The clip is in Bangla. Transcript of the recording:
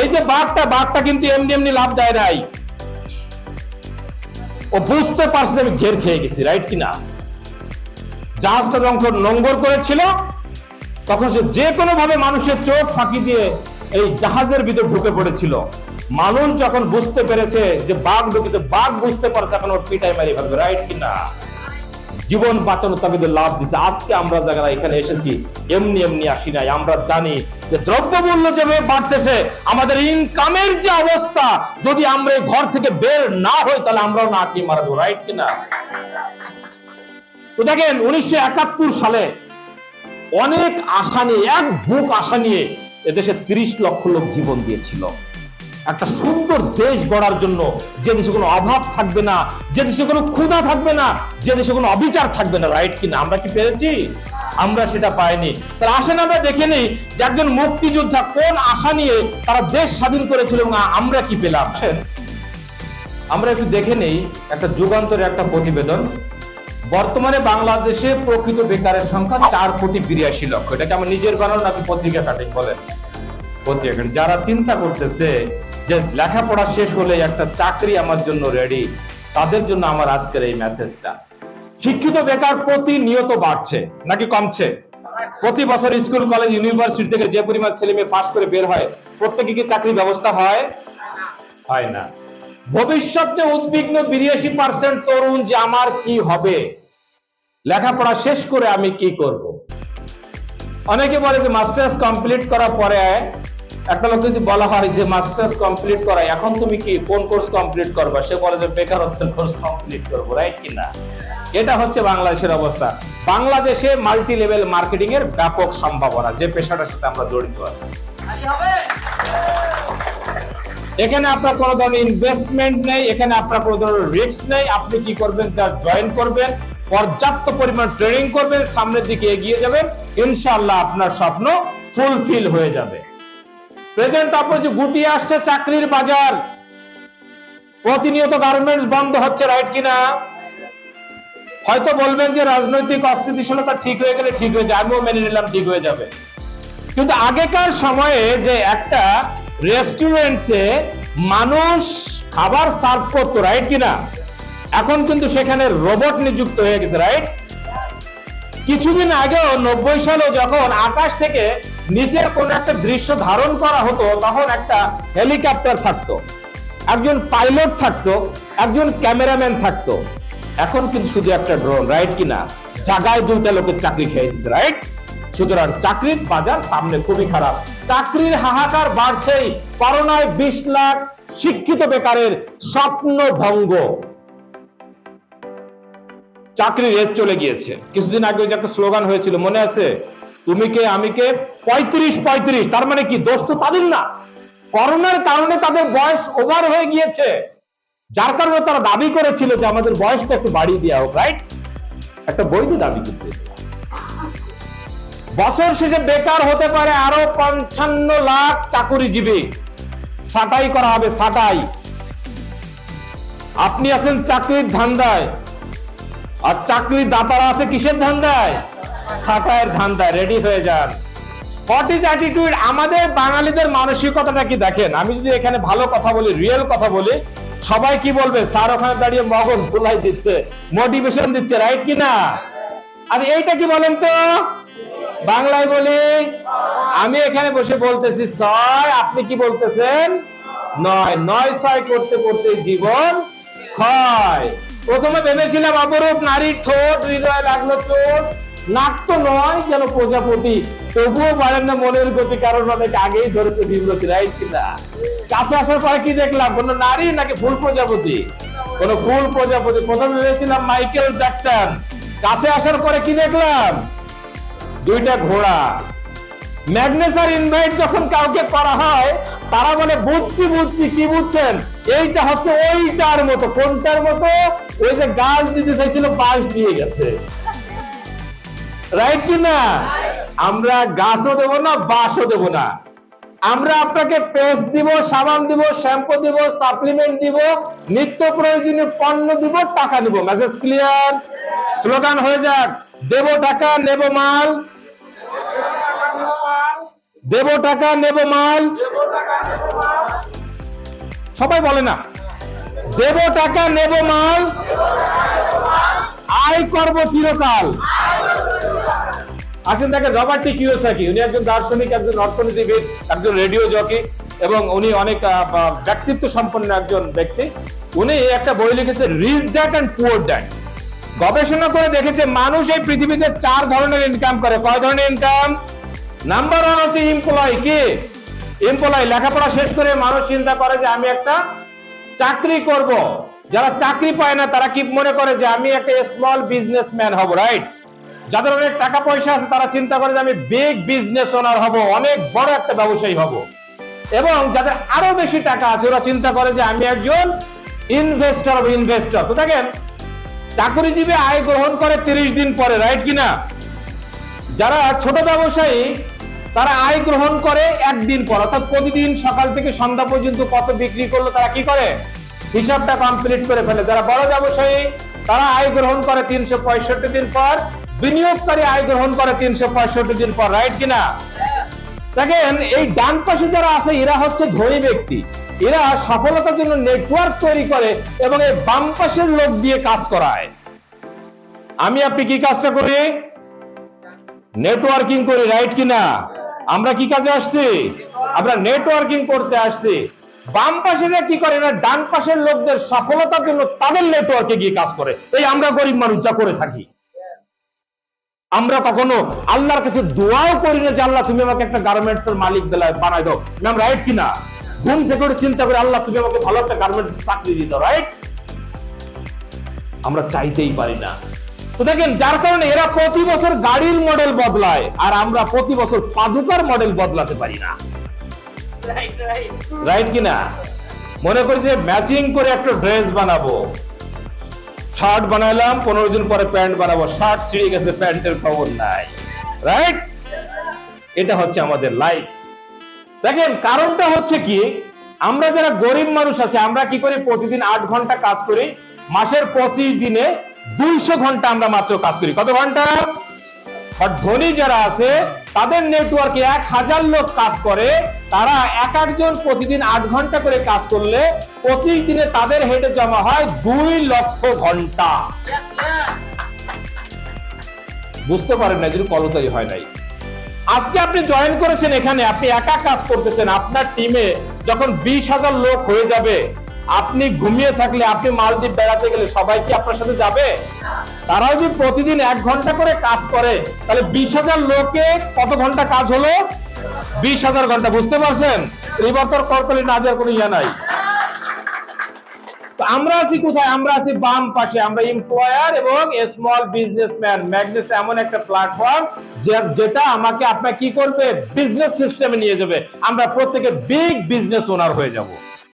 এই যে বাঘটা বাঘটা কিন্তু এমনি এমনি লাভ দেয় নাই। ও বুঝতে পারছে আমি ঘের খেয়ে গেছি রাইট কিনা? জাহাজটা যখন নোঙ্গর করেছিল, তখন সে যে কোনো ভাবে মানুষের চোখ ফাঁকি দিয়ে এই জাহাজের ভিতর ঢুকে পড়েছিল। মানুষ যখন বুঝতে পেরেছে যে বাঘ ঢুকেছে, বাঘ বুঝতে পারছে এখন ওর পিটাই মারি ফেলবে রাইট কিনা? জীবন বাঁচানো তাকে লাভ দিচ্ছে আজকে আমরা যারা এখানে এসেছি, এমনি এমনি আসি নাই। আমরা জানি যে দ্রব্যমূল্য যেভাবে বাড়তেছে, আমাদের ইনকামের যে অবস্থা, যদি আমরা এই ঘর থেকে বের না হই, তাহলে আমরাও না কি মারবো রাইট কিনা? তো দেখেন, উনিশশো একাত্তর সালে অনেক আশা নিয়ে, এক বুক আশা নিয়ে এদেশে তিরিশ লক্ষ লোক জীবন দিয়েছিল। একটা সুন্দর দেশ গড়ার জন্য যে দেশে কোনো অভাব থাকবে না যে দেশে কোনো ক্ষুধা থাকবে না যে দেশে কোনো অবিচার থাকবে না রাইট কিনা? আমরা কি পেরেছি? আমরা সেটা পাইনি। তাহলে আসেন আমরা দেখে নিই যে একজন মুক্তিযোদ্ধা কোন আশা নিয়ে তারা দেশ স্বাধীন করেছিল এবং আমরা কি পেলাম? আমরা একটু দেখে নেই একটা যুগান্তরের একটা প্রতিবেদন। বর্তমানে বাংলাদেশে প্রকৃত বেকারের সংখ্যা চার কোটি বিরাশি লক্ষ। এটাকে আমার নিজের বানানো নাকি পত্রিকা কাটিং বলেন? পত্রিকা যারা চিন্তা করতেছে যে লেখাপড়া শেষ হলে একটা চাকরি আমার জন্য রেডি তাদের জন্য আমার আজকের এই মেসেজটা শিক্ষিত বেকার প্রতিনিয়ত বাড়ছে, নাকি কমছে? প্রতি বছর স্কুল কলেজ ইউনিভার্সিটি থেকে যে পরিমাণ ছেলে মেয়ে পাশ করে বের হয়, প্রত্যেকে কি চাকরির ব্যবস্থা হয়? হয় না। ভবিষ্যতে উদ্বিগ্ন বিরাশি পার্সেন্ট তরুণ যে আমার কি হবে? লেখাপড়া শেষ করে আমি কি করব? অনেকে বলে যে মাস্টার্স কমপ্লিট করার পরে একটা লোক যদি বলা হয় যে মাস্টার্স কমপ্লিট করা এখন তুমি কি কোন কোর্স কমপ্লিট করবা? সে বলে যে বেকারত্বের কোর্স কমপ্লিট করব রাইট কিনা এটা হচ্ছে বাংলাদেশের অবস্থা। বাংলাদেশে মাল্টি লেভেল মার্কেটিং এর ব্যাপক সম্ভাবনা, যে পেশাটার সাথে আমরা জড়িত আছি। এখানে আপনার কোনো ধরনের ইনভেস্টমেন্ট নেই, এখানে আপনার কোনো ধরনের রিস্ক নেই, আপনি কি করবেন, যা জয়েন করবেন, পর্যাপ্ত পরিমাণ ট্রেনিং করবেন, সামনের দিকে এগিয়ে যাবেন, ইনশাআল্লাহ আপনার স্বপ্ন ফুলফিল হয়ে যাবে। প্রেজেন্ট অপোজি গুটিয়ে আসছে চাকরির বাজার। প্রতিনিয়ত গার্মেন্টস বন্ধ হচ্ছে রাইট কিনা? হয়তো বলবেন যে রাজনৈতিক অস্থিতিশীলতা ঠিক হয়ে গেলে ঠিক হয়ে যাবে আমিও মেনে নিলাম ঠিক হয়ে যাবে। কিন্তু আগেকার সময়ে যে একটা রেস্টুরেন্টসে মানুষ খাবার সার্ভ করতো রাইট কিনা? এখন কিন্তু সেখানে রোবট নিযুক্ত হয়ে গেছে রাইট কিছুদিন আগেও নব্বই সালে যখন আকাশ থেকে নিচের কোন একটা দৃশ্য ধারণ করা হতো, তখন একটা হেলিকপ্টার থাকতো, একজন পাইলট থাকতো, একজন ক্যামেরাম্যান থাকতো। এখন কিন্তু শুধু একটা ড্রোন রাইট কিনা? জায়গায় দুইটা লোকের চাকরি খেয়ে দিচ্ছে রাইট সুতরাং চাকরির বাজার সামনে খুবই খারাপ। চাকরির হাহাকার বাড়ছেই, করোনায় বিশ লাখ শিক্ষিত বেকারের স্বপ্ন ভঙ্গ। চাকরি রেট চলে গিয়েছে। কিছুদিন আগে যে একটা স্লোগান হয়েছিল, মনে আছে? তুমি কে, আমি কে? পঁয়ত্রিশ পঁয়ত্রিশ, তার মানে কি? দোষ তো তাদের না। করোনার কারণে তাদের বয়স ওভার হয়ে গিয়েছে। যার কারণে তারা দাবি করেছিল যে আমাদের বয়সটা একটু বাড়িয়ে দেওয়া হোক রাইট একটা বৈধ দাবি কিন্তু বছর শেষে বেকার হতে পারে আরও পঞ্চান্ন লাখ চাকুরিজীবী। ছাটাই করা হবে ছাটাই আপনি আছেন চাকরির ধান্দায়। আর চাকরির দাতারা আছে কিসের ধান্দায়? ছাটাইয়ের ধান্দায় রেডি হয়ে যান। আমাদের বাঙালিদের মানসিকতাটা কি দেখেন? আমি যদি এখানে ভালো কথা বলি রিয়েল কথা বলি, সবাই কি বলবে? স্যার ওখানে দাঁড়িয়ে মগজ ধুলাই দিচ্ছে মোটিভেশন দিচ্ছে রাইট কি না? আর এইটা কি বলেন তো? বাংলায় বলি, আমি এখানে বসে বলতেছি, ছয় আপনি কি বলতেছেন? নয়। নয় ছয় করতে করতে জীবন ক্ষয়। প্রথমে ভেবেছিলাম অপরূপ, নারীর ঠোঁট, হৃদয় লাগল চোট। নাক তো নয় যেন প্রজাপতি। তবুও পারেন না মনের গতি, কারণ অনেক আগেই ধরেছে বিব্রতি রাইট কিনা। কাছে আসার পরে কি দেখলাম? কোন নারী নাকি ফুল প্রজাপতি? কোন ফুল প্রজাপতি। প্রথমে ভেবেছিলাম মাইকেল জ্যাকসন। কাছে আসার পরে কি দেখলাম? দুইটা ঘোড়া। ম্যাগনেসার ইনভাইট যখন কাউকে করা হয়, তারা বলে, বুঝছি বুঝছি, কি বুঝছেন? এইটা হচ্ছে ওইটার মতো, কোনটার মতো? ওই যে গাছ দিতে চাইছিল দিয়ে গেছে। রাইট কি না আমরা গাছও দেবো না, বাঁশও দেবো না। আমরা আপনাকে পেস্ট দিব, সাবান দিব শ্যাম্পু দিব সাপ্লিমেন্ট দিব, নিত্য প্রয়োজনীয় পণ্য দিব, টাকা দিব মেসেজ ক্লিয়ার স্লোগান হয়ে যাক। দেব টাকা, নেব মাল। দেব টাকা, নেব মাল। সবাই বলে না। দেব টাকা, নেব মাল। আয় করব চিরকাল। আসেন দেখেন, রবার্ট টি কিওসাকি উনি একজন দার্শনিক, একজন অর্থনীতিবিদ, একজন রেডিও জকি, এবং উনি অনেক ব্যক্তিত্ব সম্পন্ন একজন ব্যক্তি। উনি একটা বই লিখেছে rich dad and poor dad গবেষণা করে দেখেছে, মানুষ এই পৃথিবীতে চার ধরনের ইনকাম করে। কয় ধরনের ইনকাম নাম্বার ওয়ান হচ্ছে এমপ্লয় কি? এমপ্লয় লেখাপড়া শেষ করে মানুষ চিন্তা করে যে আমি একটা চাকরি করব। যারা চাকরি পায় না, তারা কি মনে করে যে আমি একটা স্মল বিজনেসম্যান হব রাইট যাদের অনেক টাকা পয়সা আছে, তারা চিন্তা করে যে আমি বিগ বিজনেস ওনার হব, অনেক বড় একটা ব্যবসায়ী হব। এবং যাদের আরও বেশি টাকা আছে, ওরা চিন্তা করে যে আমি একজন ইনভেস্টর অব ইনভেস্টর তো দেখেন, চাকরিজীবী আয় গ্রহণ করে তিরিশ দিন পরে রাইট কিনা যারা ছোট ব্যবসায়ী, তারা আয় গ্রহণ করে একদিন পর, অর্থাৎ প্রতিদিন সকাল থেকে সন্ধ্যা পর্যন্ত কত বিক্রি করল, তারা কি করে? হিসাবটা কমপ্লিট করে ফেলে। যারা বড় ব্যবসায়ী, তারা আয় গ্রহণ করে তিনশো পঁয়ষট্টি দিন পর বিনিয়োগকারী আয় গ্রহণ করে তিনশো পঁয়ষট্টি দিন পর রাইট কিনা? দেখেন, এই ডান পাশে যারা আছে, এরা হচ্ছে ধনী ব্যক্তি। এরা সফলতার জন্য নেটওয়ার্ক তৈরি করে এবং এই বাম পাশের লোক দিয়ে কাজ করায়। আমি, আপনি কি কাজটা করি? নেটওয়ার্কিং করি রাইট কিনা? আমরা কি কাজে আসছি? আমরা নেটওয়ার্কিং করতে আসছি। বাম পাশেরা কি করে না, ডান পাশের লোকদের সফলতার জন্য তাদের নেটওয়ার্কে গিয়ে কাজ করে। এই আমরা গরিব মানুষ, যা করে থাকি। আমরা কখনো আল্লাহর কাছে দোয়াও করি না যে আল্লাহ তুমি আমাকে একটা গার্মেন্টস এর মালিক বানাই দাও। ম্যাম রাইট কিনা ঘুম থেকে উঠে চিন্তা করে আল্লাহ তুমি আমাকে ভালো একটা গার্মেন্টস চাকরি দিতে রাইট আমরা চাইতেই পারি না। তো দেখেন যার কারণে এরা প্রতি বছর গাড়ির মডেল বদলায় আর আমরা প্রতি বছর পাদুকার মডেল বদলাতে পারি না। রাইট রাইট রাইট কিনা মনে করি যে ম্যাচিং করে একটা ড্রেস বানাবো। শার্ট বানাইলাম, পনেরো দিন পরে প্যান্ট বানাবো। শার্ট ছিঁড়ে গেছে, প্যান্টের খবর নাই। রাইট এটা হচ্ছে আমাদের লাইফ দেখেন, কারণটা হচ্ছে কি, আমরা যারা গরিব মানুষ আছে, আমরা কি করি? প্রতিদিন আট ঘণ্টা কাজ করি। মাসের পঁচিশ দিনে দুইশো ঘণ্টা আমরা মাত্র কাজ করি। কত ঘণ্টা? ধনী যারা আছে, তাদের নেটওয়ার্কে এক হাজার লোক কাজ করে। তারা এক একজন প্রতিদিন আট ঘণ্টা করে কাজ করলে পঁচিশ দিনে তাদের হেডে জমা হয় দুই লক্ষ ঘণ্টা। বুঝতে পারেন না যদি কলতারি হয় নাই। আজকে আপনি জয়েন করেছেন এখানে, আপনি একা কাজ করতেছেন, আপনার টিমে যখন বিশ হাজার লোক হয়ে যাবে, আপনি ঘুমিয়ে থাকলে, আপনি মালদ্বীপ বেড়াতে গেলে সবাই কি আপনার সাথে যাবে? তারা যদি প্রতিদিন এক ঘণ্টা করে কাজ করে, তাহলে বিশ হাজার লোকে কত ঘণ্টা কাজ হলো? বিশ হাজার ঘণ্টা, বুঝতে পারছেন? এবার তোর করকলি না দেওয়ার কোনো ইয়ে নাই। আমরা আছি কোথায়? আমরা আছি বাম পাশে। আমরা এমপ্লয়ার এবং স্মল বিজনেসম্যান ম্যাগনেস এমন একটা প্ল্যাটফর্ম যেটা আমাকে আপনার কি করবে? বিজনেস সিস্টেমে নিয়ে যাবে। আমরা প্রত্যেকে বিগ বিজনেস ওনার হয়ে যাব।